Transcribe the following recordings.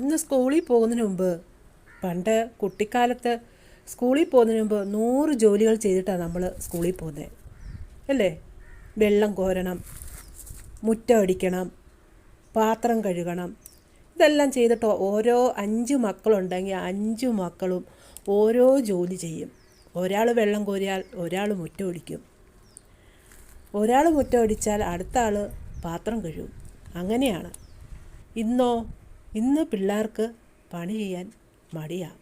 അന്ന് സ്കൂളിൽ പോകുന്നതിന് മുമ്പ് പണ്ട് കുട്ടിക്കാലത്ത് സ്കൂളിൽ പോകുന്നതിന് മുമ്പ് നൂറ് ജോലികൾ ചെയ്തിട്ടാണ് നമ്മൾ സ്കൂളിൽ പോകുന്നത് അല്ലേ? വെള്ളം കോരണം മുറ്റം അടിക്കണം പാത്രം കഴുകണം. ഇതെല്ലാം ചെയ്തിട്ട് ഓരോ അഞ്ച് മക്കളുണ്ടെങ്കിൽ അഞ്ച് മക്കളും ഓരോ ജോലി ചെയ്യും. ഒരാൾ വെള്ളം കോരിയാൽ ഒരാൾ മുറ്റം ഒടിക്കും. ഒരാൾ മുറ്റം അടിച്ചാൽ അടുത്ത ആൾ പാത്രം കഴുകും. അങ്ങനെയാണ്. ഇന്നോ ഇന്ന് പിള്ളേർക്ക് പണി ചെയ്യാൻ മടിയാണ്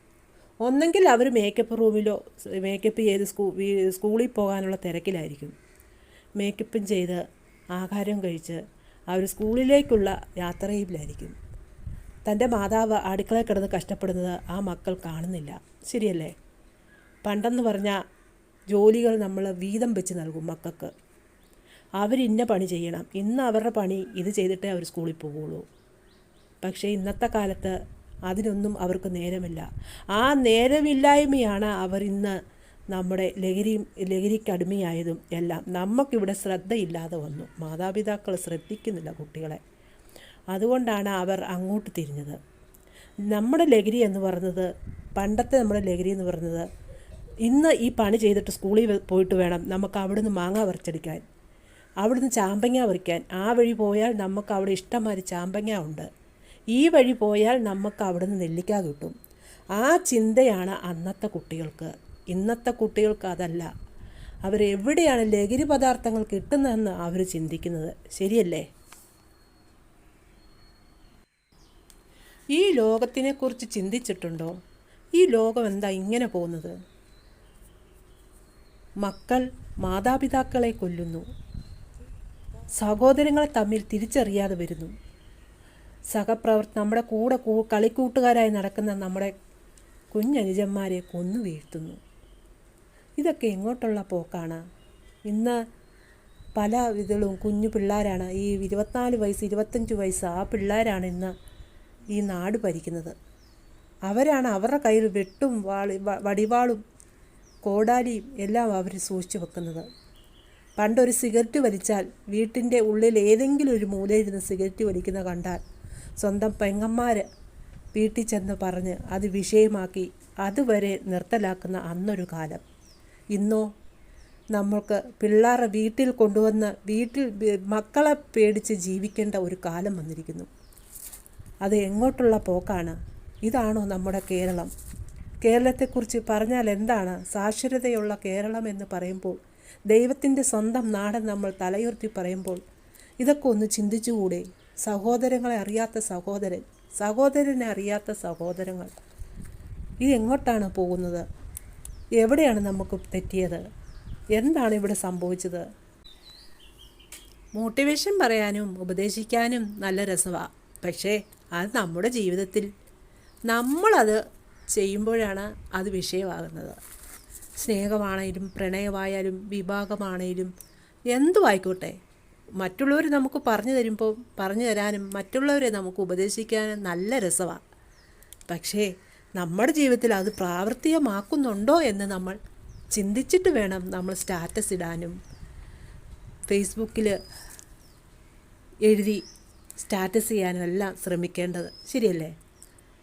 ഒന്നെങ്കിൽ അവർ മേക്കപ്പ് റൂമിലോ മേക്കപ്പ് ചെയ്ത് സ്കൂ സ്കൂളിൽ പോകാനുള്ള തിരക്കിലായിരിക്കും. മേക്കപ്പും ചെയ്ത് ആഹാരം കഴിച്ച് അവർ സ്കൂളിലേക്കുള്ള യാത്രയിലായിരിക്കും. തന്റെ മാതാവ് അടുക്കളയിൽ കിടന്ന് കഷ്ടപ്പെടുന്നത് ആ മക്കൾ കാണുന്നില്ല. ശരിയല്ലേ? പണ്ടെന്ന് പറഞ്ഞാൽ ജോലികൾ നമ്മൾ വീതം വെച്ച് നൽകും മക്കൾക്ക്. അവരിന്ന പണി ചെയ്യണം. ഇന്ന് അവരുടെ പണി ഇത് ചെയ്തിട്ടേ അവർ സ്കൂളിൽ പോകുള്ളൂ പക്ഷേ ഇന്നത്തെ കാലത്ത് അതിനൊന്നും അവർക്ക് നേരമില്ല. ആ നേരമില്ലായ്മയാണ് അവർ ഇന്ന് നമ്മുടെ ലഹരി ലഹരിക്കടിമയായതും എല്ലാം. നമുക്കിവിടെ ശ്രദ്ധയില്ലാതെ വന്നു. മാതാപിതാക്കൾ ശ്രദ്ധിക്കുന്നില്ല കുട്ടികളെ. അതുകൊണ്ടാണ് അവർ അങ്ങോട്ട് തിരിഞ്ഞത്. നമ്മുടെ ലഹരി എന്ന് പറയുന്നത് പണ്ടത്തെ നമ്മുടെ ലഹരി എന്ന് പറയുന്നത് ഇന്ന് ഈ പണി ചെയ്തിട്ട് സ്കൂളിൽ പോയിട്ട് വേണം നമുക്ക് അവിടുന്ന് മാങ്ങ പറിച്ചെടുക്കാൻ. അവിടുന്ന് ചാമ്പങ്ങ പറിക്കാൻ. ആ വഴി പോയാൽ നമുക്ക് അവിടെ ഇഷ്ടംമാതിരി ചാമ്പങ്ങ ഉണ്ട്. ഈ വഴി പോയാൽ നമുക്ക് അവിടുന്ന് നെല്ലിക്ക കിട്ടും. ആ ചിന്തയാണ് അന്നത്തെ കുട്ടികൾക്ക്. ഇന്നത്തെ കുട്ടികൾക്ക് അതല്ല. അവരെവിടെയാണ് ലഹരി പദാർത്ഥങ്ങൾ കിട്ടുന്നതെന്ന് അവർ ചിന്തിക്കുന്നത്. ശരിയല്ലേ? ഈ ലോകത്തിനെക്കുറിച്ച് ചിന്തിച്ചിട്ടുണ്ടോ? ഈ ലോകം എന്താ ഇങ്ങനെ പോകുന്നത്? മക്കൾ മാതാപിതാക്കളെ കൊല്ലുന്നു. സഹോദരങ്ങളെ തമ്മിൽ തിരിച്ചറിയാതെ വരുന്നു. സഹപ്രവർത്ത നമ്മുടെ കൂടെ കൂ കളിക്കൂട്ടുകാരായി നടക്കുന്ന നമ്മുടെ കുഞ്ഞനുജന്മാരെ കൊന്നു വീഴ്ത്തുന്നു. ഇതൊക്കെ എങ്ങോട്ടുള്ള പോക്കാണ്. ഇന്ന് പല ഇതിലും കുഞ്ഞു പിള്ളേരാണ്. ഈ ഇരുപത്തിനാല് വയസ്സ് ഇരുപത്തഞ്ച് വയസ്സ് ആ പിള്ളേരാണ് ഇന്ന് ഈ നാട് ഭരിക്കുന്നത്. അവരാണ് അവരുടെ കയ്യിൽ വെട്ടും വാളി വടിവാളും കോടാലിയും എല്ലാം അവർ സൂക്ഷിച്ചു വെക്കുന്നത്. പണ്ടൊരു സിഗരറ്റ് വലിച്ചാൽ വീട്ടിന്റെ ഉള്ളിൽ ഏതെങ്കിലും ഒരു മൂലയിരുന്ന് സിഗരറ്റ് വലിക്കുന്ന കണ്ടാൽ സ്വന്തം പെങ്ങന്മാർ വീട്ടിൽ ചെന്ന് പറഞ്ഞ് അത് വിഷയമാക്കി അതുവരെ നിർത്തലാക്കുന്ന അന്നൊരു കാലം. ഇന്നോ നമ്മൾക്ക് പിള്ളേരെ വീട്ടിൽ കൊണ്ടുവന്ന് വീട്ടിൽ മക്കളെ പേടിച്ച് ജീവിക്കേണ്ട ഒരു കാലം വന്നിരിക്കുന്നു. അത് എങ്ങോട്ടുള്ള പോക്കാണ്? ഇതാണോ നമ്മുടെ കേരളം. കേരളത്തെക്കുറിച്ച് പറഞ്ഞാൽ എന്താണ്? സാക്ഷരതയുള്ള കേരളം എന്ന് പറയുമ്പോൾ ദൈവത്തിന്റെ സ്വന്തം നാടൻ നമ്മൾ തലയുർത്തി പറയുമ്പോൾ ഇതൊക്കെ ഒന്ന് ചിന്തിച്ചുകൂടെ? സഹോദരങ്ങളെ അറിയാത്ത സഹോദരൻ സഹോദരനെ അറിയാത്ത സഹോദരങ്ങൾ. ഇത് എങ്ങോട്ടാണ് പോകുന്നത്? എവിടെയാണ് നമുക്ക് തെറ്റിയത്? എന്താണ് ഇവിടെ സംഭവിച്ചത്? മോട്ടിവേഷൻ പറയാനും ഉപദേശിക്കാനും നല്ല രസമാണ് പക്ഷേ അത് നമ്മുടെ ജീവിതത്തിൽ നമ്മളത് ചെയ്യുമ്പോഴാണ് അത് വിഷയമാകുന്നത്. സ്നേഹമാണേലും പ്രണയമായാലും വിഭാഗമാണേലും എന്തും ആയിക്കോട്ടെ. മറ്റുള്ളവർ നമുക്ക് പറഞ്ഞു തരുമ്പോൾ പറഞ്ഞു തരാനും മറ്റുള്ളവരെ നമുക്ക് ഉപദേശിക്കാനും നല്ല രസമാണ് പക്ഷേ നമ്മുടെ ജീവിതത്തിൽ അത് പ്രാവർത്തികമാക്കുന്നുണ്ടോ എന്ന് നമ്മൾ ചിന്തിച്ചിട്ട് വേണം നമ്മൾ സ്റ്റാറ്റസ് ഇടാനും. ഫേസ്ബുക്കിൽ എഴുതി സ്റ്റാറ്റസ് ചെയ്യാനും എല്ലാം ശ്രമിക്കേണ്ടത്. ശരിയല്ലേ?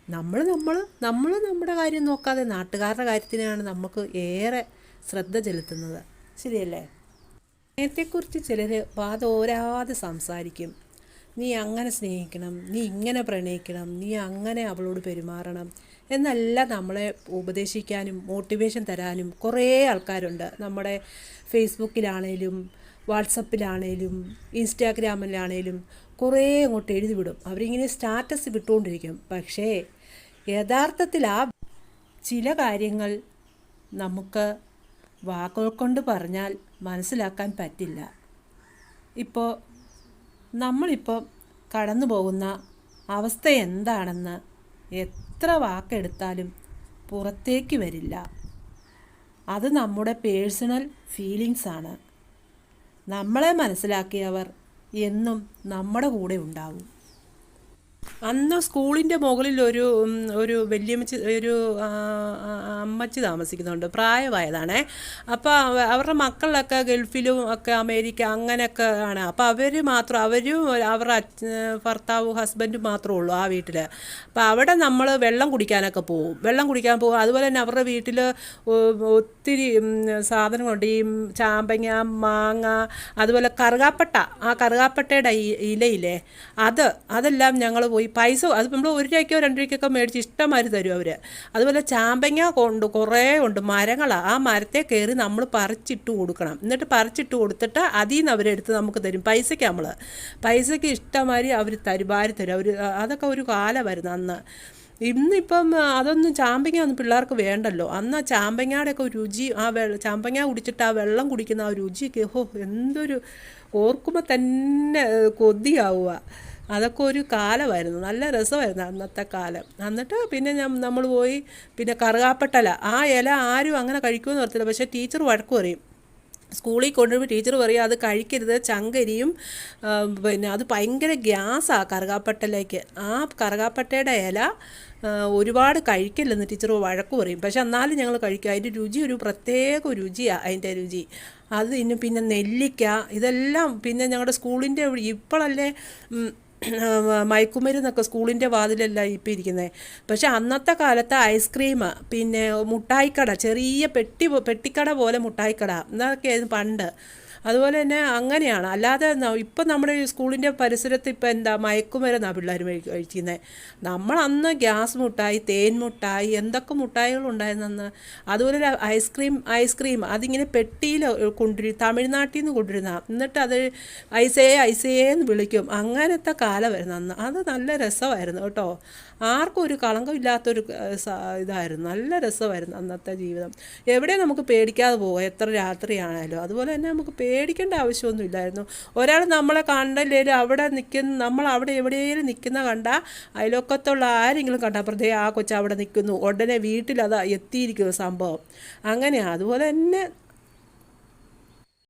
നമ്മൾ നമ്മൾ നമ്മൾ നമ്മുടെ കാര്യം നോക്കാതെ നാട്ടുകാരുടെ കാര്യത്തിനാണ് നമുക്ക് ഏറെ ശ്രദ്ധ ചെലുത്തുന്നത്. ശരിയല്ലേ? സ്നേഹത്തെക്കുറിച്ച് ചിലർ വാതോരാതെ സംസാരിക്കും. നീ അങ്ങനെ സ്നേഹിക്കണം നീ ഇങ്ങനെ പ്രണയിക്കണം നീ അങ്ങനെ അവളോട് പെരുമാറണം എന്നെല്ലാം നമ്മളെ ഉപദേശിക്കാനും മോട്ടിവേഷൻ തരാനും കുറേ ആൾക്കാരുണ്ട്. നമ്മുടെ ഫേസ്ബുക്കിലാണേലും വാട്സപ്പിലാണേലും ഇൻസ്റ്റാഗ്രാമിലാണേലും കുറേ അങ്ങോട്ട് എഴുതി വിടും അവരിങ്ങനെ സ്റ്റാറ്റസ് വിട്ടുകൊണ്ടിരിക്കും പക്ഷേ യഥാർത്ഥത്തിൽ ആ ചില കാര്യങ്ങൾ നമുക്ക് വാക്കുകൾ കൊണ്ട് പറഞ്ഞാൽ മനസ്സിലാക്കാൻ പറ്റില്ല. ഇപ്പോൾ നമ്മളിപ്പോൾ കടന്നു പോകുന്ന അവസ്ഥ എന്താണെന്ന് എത്ര വാക്കെടുത്താലും പുറത്തേക്ക് വരില്ല. അത് നമ്മുടെ പേഴ്സണൽ ഫീലിങ്സ് ആണ്. നമ്മളെ മനസ്സിലാക്കിയവർ എന്നും നമ്മുടെ കൂടെ ഉണ്ടാവും. അന്ന് സ്കൂളിന്റെ മുകളിൽ ഒരു ഒരു വല്യമ്മച്ചി ഒരു അമ്മച്ചി താമസിക്കുന്നുണ്ട്. പ്രായമായതാണേ. അപ്പോൾ അവരുടെ മക്കളൊക്കെ ഗൾഫിലും ഒക്കെ അമേരിക്ക അങ്ങനെയൊക്കെ ആണ്. അപ്പോൾ അവർ മാത്രം അവരും അവരുടെ ഭർത്താവും ഹസ്ബൻഡും മാത്രമേ ഉള്ളൂ ആ വീട്ടിൽ അപ്പോൾ അവിടെ നമ്മൾ വെള്ളം കുടിക്കാനൊക്കെ പോകും വെള്ളം കുടിക്കാൻ പോകും അതുപോലെ തന്നെ അവരുടെ വീട്ടിൽ ഒത്തിരി സാധനങ്ങളുണ്ട്. ഈ ചാമ്പങ്ങ മാങ്ങ അതുപോലെ കറുകാപ്പട്ട. ആ കറുകാപ്പട്ടയുടെ ഇലയില്ലേ? അത് അതെല്ലാം ഞങ്ങൾ പോയി പൈസ അത് നമ്മൾ ഒരു രൂപയ്ക്കോ രണ്ട് രൂപയ്ക്കൊക്കെ മേടിച്ച് ഇഷ്ടമാതിരി തരും അവർ അതുപോലെ ചാമ്പങ്ങ കൊണ്ട് കുറേ ഉണ്ട് മരങ്ങളാണ് ആ മരത്തെ കയറി നമ്മൾ പറിച്ചിട്ട് കൊടുക്കണം. എന്നിട്ട് പറിച്ചിട്ട് കൊടുത്തിട്ട് അതിൽ നിന്ന് അവരെടുത്ത് നമുക്ക് തരും. പൈസയ്ക്ക് നമ്മൾ പൈസയ്ക്ക് ഇഷ്ടമാതിരി അവർ തരും വാരി തരും. അവർ അതൊക്കെ ഒരു കാലമായിരുന്നു അന്ന്. ഇന്നിപ്പം അതൊന്നും ചാമ്പങ്ങ ഒന്നും പിള്ളേർക്ക് വേണ്ടല്ലോ. അന്ന് ആ ചാമ്പങ്ങയുടെ ഒക്കെ രുചി ആ വെള്ളം ചാമ്പങ്ങ കുടിച്ചിട്ട് ആ വെള്ളം കുടിക്കുന്ന ആ രുചിയൊക്കെ ഹോ എന്തൊരു ഓർക്കുമ്പോൾ തന്നെ കൊതിയാവുക അതൊക്കെ ഒരു കാലമായിരുന്നു. നല്ല രസമായിരുന്നു അന്നത്തെ കാലം. എന്നിട്ട് പിന്നെ നമ്മൾ പോയി പിന്നെ കറുകാപ്പട്ടല. ആ ഇല ആരും അങ്ങനെ കഴിക്കുമെന്ന് ഓർത്തില്ല. പക്ഷേ ടീച്ചർ വഴക്ക് പറയും. സ്കൂളിൽ കൊണ്ടുപോയി ടീച്ചർ പറയും അത് കഴിക്കരുത്. ചങ്കരിയും പിന്നെ അത് ഭയങ്കര ഗ്യാസാണ് കറുകാപ്പട്ടലേക്ക് ആ കറുകാപ്പട്ടയുടെ ഇല ഒരുപാട് കഴിക്കില്ലെന്ന് ടീച്ചർ വഴക്ക് പറയും. പക്ഷെ എന്നാലും ഞങ്ങൾ കഴിക്കും. അതിന്റെ രുചി ഒരു പ്രത്യേക രുചിയാണ് അതിന്റെ രുചി. അത് പിന്നെ നെല്ലിക്ക ഇതെല്ലാം പിന്നെ ഞങ്ങളുടെ സ്കൂളിന്റെ ഇപ്പോഴല്ലേ മയക്കുമരുന്നൊക്കെ സ്കൂളിന്റെ വാതിലെല്ലാം ഇപ്പം ഇരിക്കുന്നത് പക്ഷേ അന്നത്തെ കാലത്ത് ഐസ്ക്രീം പിന്നെ മുട്ടായിക്കട ചെറിയ പെട്ടി പെട്ടിക്കട പോലെ മുട്ടായിക്കട. എന്നൊക്കെയായിരുന്നു പണ്ട്. അതുപോലെ തന്നെ അങ്ങനെയാണ്. അല്ലാതെ ഇപ്പം നമ്മുടെ സ്കൂളിന്റെ പരിസരത്ത് ഇപ്പം എന്താ മയക്കുമരുന്നാണ് പിള്ളേർ കഴിക്കുന്നത് നമ്മൾ അന്ന് ഗ്യാസ് മുട്ടായി തേൻ മുട്ടായി എന്തൊക്കെ മുട്ടായികൾ ഉണ്ടായിരുന്നെന്ന് അതുപോലെ ഒരു ഐസ്ക്രീം ഐസ്ക്രീം അതിങ്ങനെ പെട്ടിയിൽ കൊണ്ടുവരും തമിഴ്നാട്ടിൽ നിന്ന് കൊണ്ടുവരുന്ന എന്നിട്ട് അത് ഐസേ ഐസേ എന്ന് വിളിക്കും. അങ്ങനത്തെ കാലമായിരുന്നു അന്ന്. അത് നല്ല രസമായിരുന്നു കേട്ടോ. ആർക്കും ഒരു കളങ്കമില്ലാത്തൊരു ഇതായിരുന്നു. നല്ല രസമായിരുന്നു അന്നത്തെ ജീവിതം. എവിടെ നമുക്ക് പേടിക്കാതെ പോകാം എത്ര രാത്രിയാണേലും. അതുപോലെ തന്നെ നമുക്ക് പേടിക്കേണ്ട ആവശ്യമൊന്നുമില്ലായിരുന്നു. ഒരാൾ നമ്മളെ കണ്ടില്ലേലും അവിടെ നിൽക്കുന്ന നമ്മൾ അവിടെ എവിടെയെങ്കിലും നിൽക്കുന്ന കണ്ട അതിലൊക്കത്തുള്ള ആരെങ്കിലും കണ്ട പ്രത്യേകം ആ കൊച്ചു അവിടെ നിൽക്കുന്നു. ഉടനെ വീട്ടിൽ അത് എത്തിയിരിക്കുന്നു സംഭവം. അങ്ങനെ അതുപോലെ തന്നെ